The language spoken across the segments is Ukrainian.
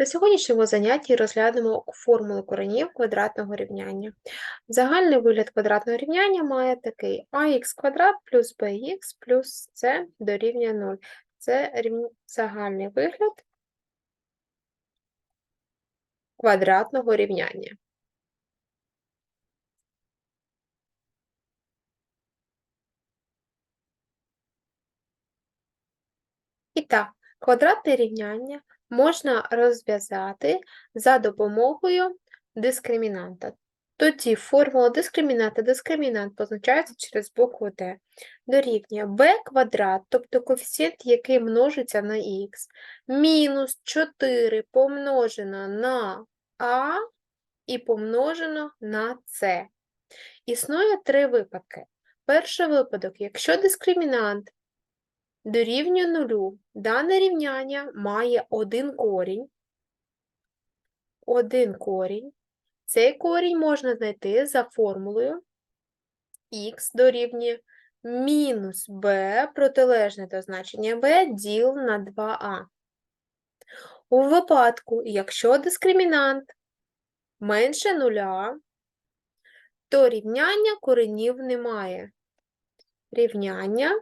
На сьогоднішньому занятті розглянемо формулу коренів квадратного рівняння. Загальний вигляд квадратного рівняння має такий ax квадрат плюс bx плюс c дорівнює 0. Це загальний вигляд квадратного рівняння. І так, квадратне рівняння можна розв'язати за допомогою дискримінанта. Тоді формула дискримінанта дискримінант позначається через букву D. Дорівнює b квадрат, тобто коефіцієнт, який множиться на х, мінус 4 помножено на а і помножено на c. Існує три випадки. Перший випадок, якщо дискримінант дорівнює нулю. Дане рівняння має один корінь. Один корінь. Цей корінь можна знайти за формулою х дорівнює мінус b, протилежне до значення b, діл на 2а. У випадку, якщо дискримінант менше нуля, то рівняння коренів немає. Рівняння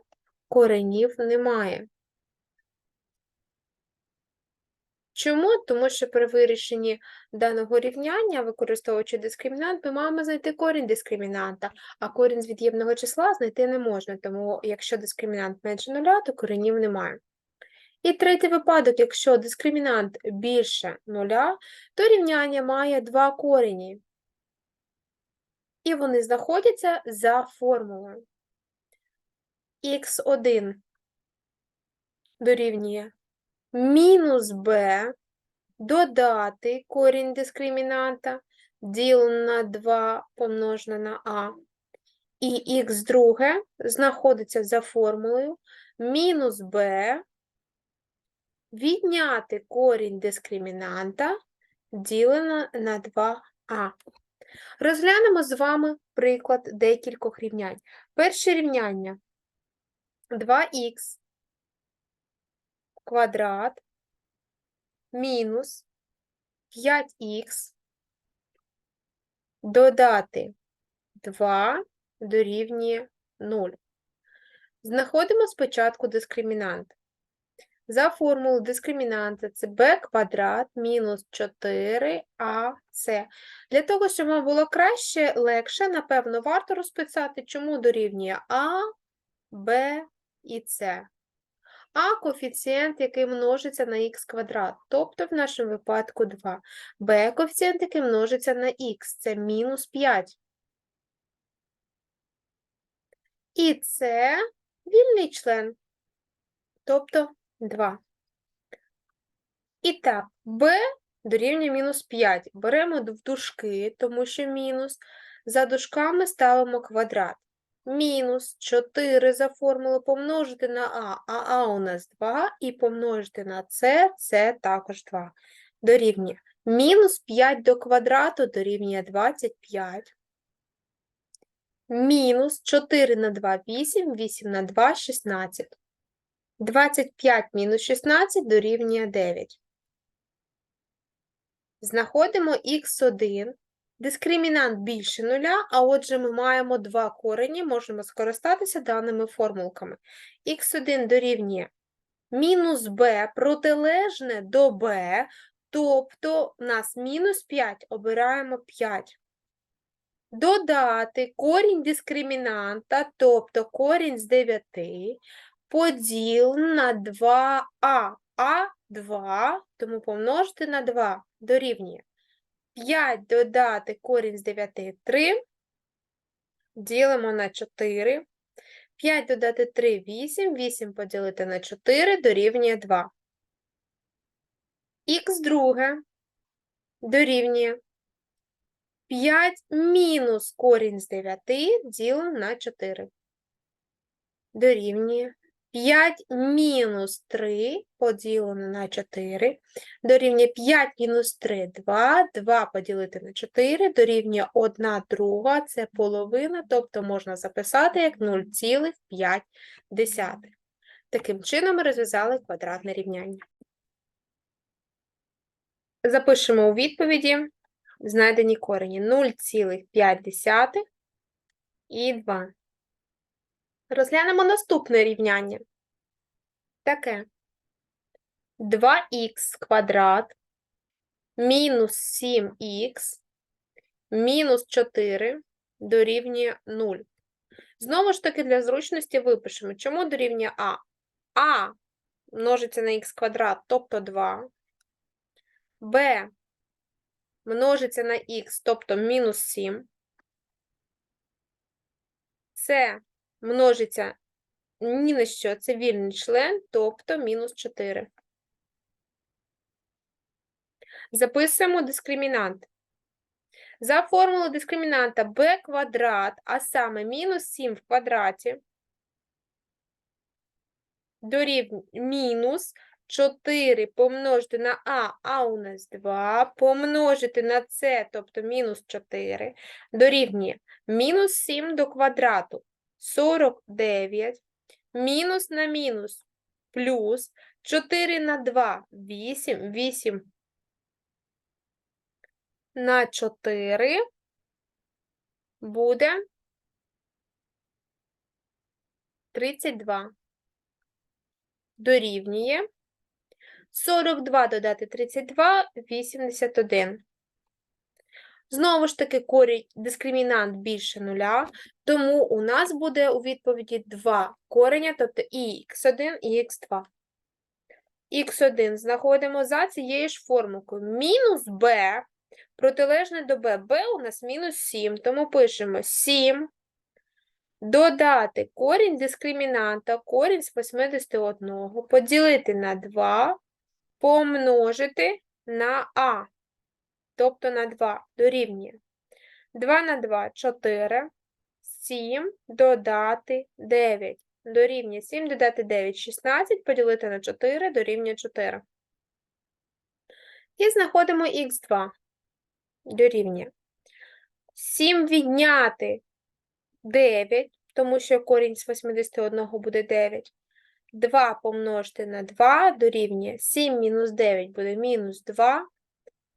коренів немає. Чому? Тому що при вирішенні даного рівняння, використовуючи дискримінант, ми маємо знайти корінь дискримінанта, а корінь з від'ємного числа знайти не можна, тому якщо дискримінант менше нуля, то коренів немає. І третій випадок, якщо дискримінант більше нуля, то рівняння має два корені. І вони знаходяться за формулою х1 дорівнює мінус b додати корінь дискримінанта діл на 2 помножене на а. І х друге знаходиться за формулою мінус b відняти корінь дискримінанта ділене на 2а. Розглянемо з вами приклад декількох рівнянь. Перше рівняння 2х квадрат мінус 5х додати 2 дорівнює 0. Знаходимо спочатку дискримінант. За формулою дискримінанта це b квадрат мінус 4ac. Для того, щоб вам було краще, легше, напевно, варто розписати, чому дорівнює а, b і c. А коефіцієнт, який множиться на х квадрат, тобто в нашому випадку 2. b коефіцієнт, який множиться на х, це мінус 5. І це вільний член, тобто 2. І так, b дорівнює мінус 5. Беремо в дужки, тому що мінус. За дужками ставимо квадрат. Мінус 4 за формулу помножити на а, а а у нас 2, і помножити на c, це також 2. Дорівнює. Мінус 5 до квадрату дорівнює 25. Мінус 4 на 2 – 8, 8 на 2 – 16. 25 мінус 16 дорівнює 9. Знаходимо х1. Дискримінант більше нуля, а отже ми маємо два корені, можемо скористатися даними формулками. х1 дорівнює мінус b протилежне до b, тобто у нас мінус 5, обираємо 5. Додати корінь дискримінанта, тобто корінь з 9, поділ на 2а, а 2, тому помножити на 2 дорівнює 5 додати корінь з 9 – 3, ділимо на 4, 5 додати 3 – 8, 8 поділити на 4 дорівнює 2. Х друге дорівнює 5 мінус корінь з 9 ділимо на 4. Дорівнює 5 мінус 3 поділено на 4, дорівнює 5 мінус 3 – 2, 2 поділити на 4, дорівнює 1 друга, це половина, тобто можна записати як 0,5. Таким чином ми розв'язали квадратне рівняння. Запишемо у відповіді знайдені корені 0,5 і 2. Розглянемо наступне рівняння. Таке. 2х квадрат мінус 7х мінус 4 дорівнює 0. Знову ж таки, для зручності випишемо, чому дорівнює А. А множиться на х квадрат, тобто 2. Б множиться на х, тобто мінус 7. С множиться ні на що, це вільний член, тобто мінус 4. Записуємо дискримінант. За формулою дискримінанта b квадрат, а саме мінус 7 в квадраті, дорівнює мінус 4 помножити на а, а у нас 2, помножити на c, тобто мінус 4, дорівнює мінус 7 до квадрату 49, мінус на мінус плюс 4 на 2 8, 8 на 4 буде 32. Дорівнює 42 додати 32 81. Знову ж таки, корінь дискримінант більше нуля, тому у нас буде у відповіді два кореня, тобто і х1, і х2. х1 знаходимо за цією ж формулкою. Мінус b протилежне до b. b у нас мінус 7, тому пишемо 7. Додати корінь дискримінанта, корінь з 81, поділити на 2, помножити на а, тобто на 2 дорівнює. 2 на 2 4, 7 додати 9. Дорівнює 7 додати 9 16, поділити на 4 дорівнює 4. І знаходимо х2 дорівнює 7 відняти 9, тому що корінь з 81 буде 9. 2 помножити на 2 дорівнює 7 мінус 9 буде мінус 2.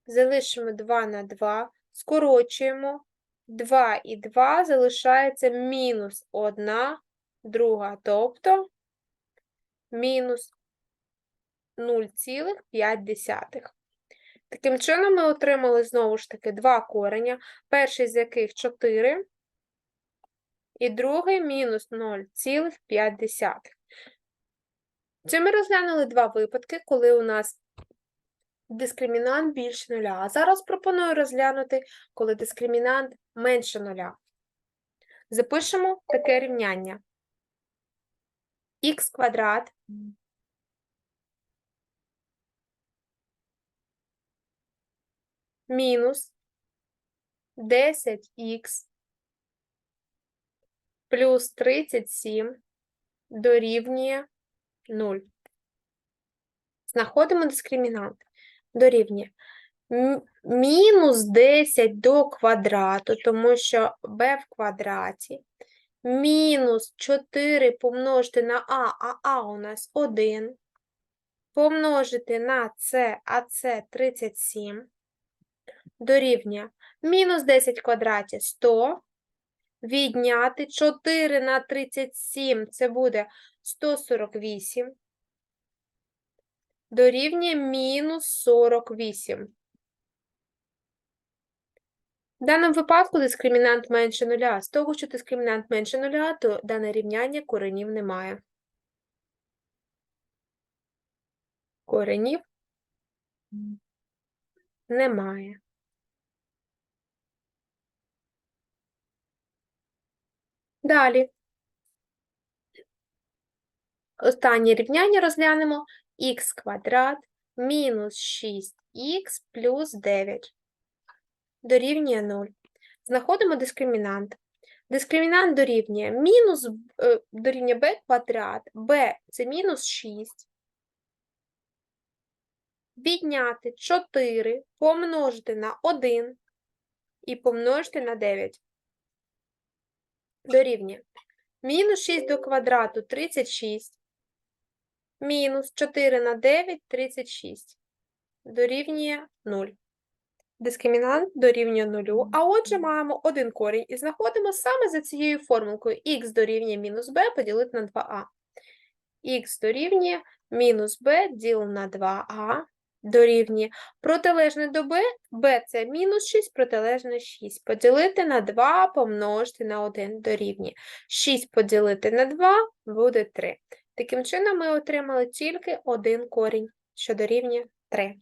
Залишимо 2 на 2, скорочуємо. 2 і 2 залишається мінус 1 друга, тобто мінус 0,5. Таким чином, ми отримали знову ж таки два кореня, перший з яких 4, і другий мінус 0,5. Це ми розглянули два випадки, коли у нас дискримінант більше нуля. А зараз пропоную розглянути, коли дискримінант менше нуля. Запишемо таке рівняння. х квадрат мінус 10х плюс 37 дорівнює 0. Знаходимо дискримінант. Дорівнює. Мінус 10 до квадрату, тому що b в квадраті, мінус 4 помножити на а, а а у нас 1, помножити на c, а це 37, дорівнює. Мінус 10 в квадраті 100, відняти 4 на 37, це буде 148, дорівнює мінус 48. В даному випадку дискримінант менше нуля. З того, що дискримінант менше нуля, то дане рівняння коренів немає. Коренів немає. Далі. Останнє рівняння розглянемо х квадрат мінус 6х плюс 9 дорівнює 0. Знаходимо дискримінант. Дискримінант дорівнює мінус е, дорівнює b квадрат, b це мінус 6. Відняти 4, помножити на 1 і помножити на 9. Дорівнює. Мінус 6 до квадрату 36. Мінус 4 на 9 36. дорівнює 0. Дискримінант дорівнює 0. А отже, маємо один корінь і знаходимо саме за цією формулкою х дорівнює мінус b поділити на 2а. х дорівнює мінус b діл на 2а дорівнює протилежне до b, b це мінус 6, протилежне 6. Поділити на 2 помножити на 1 дорівнює. 6 поділити на 2 буде 3. Таким чином ми отримали тільки один корінь, що дорівнює 3.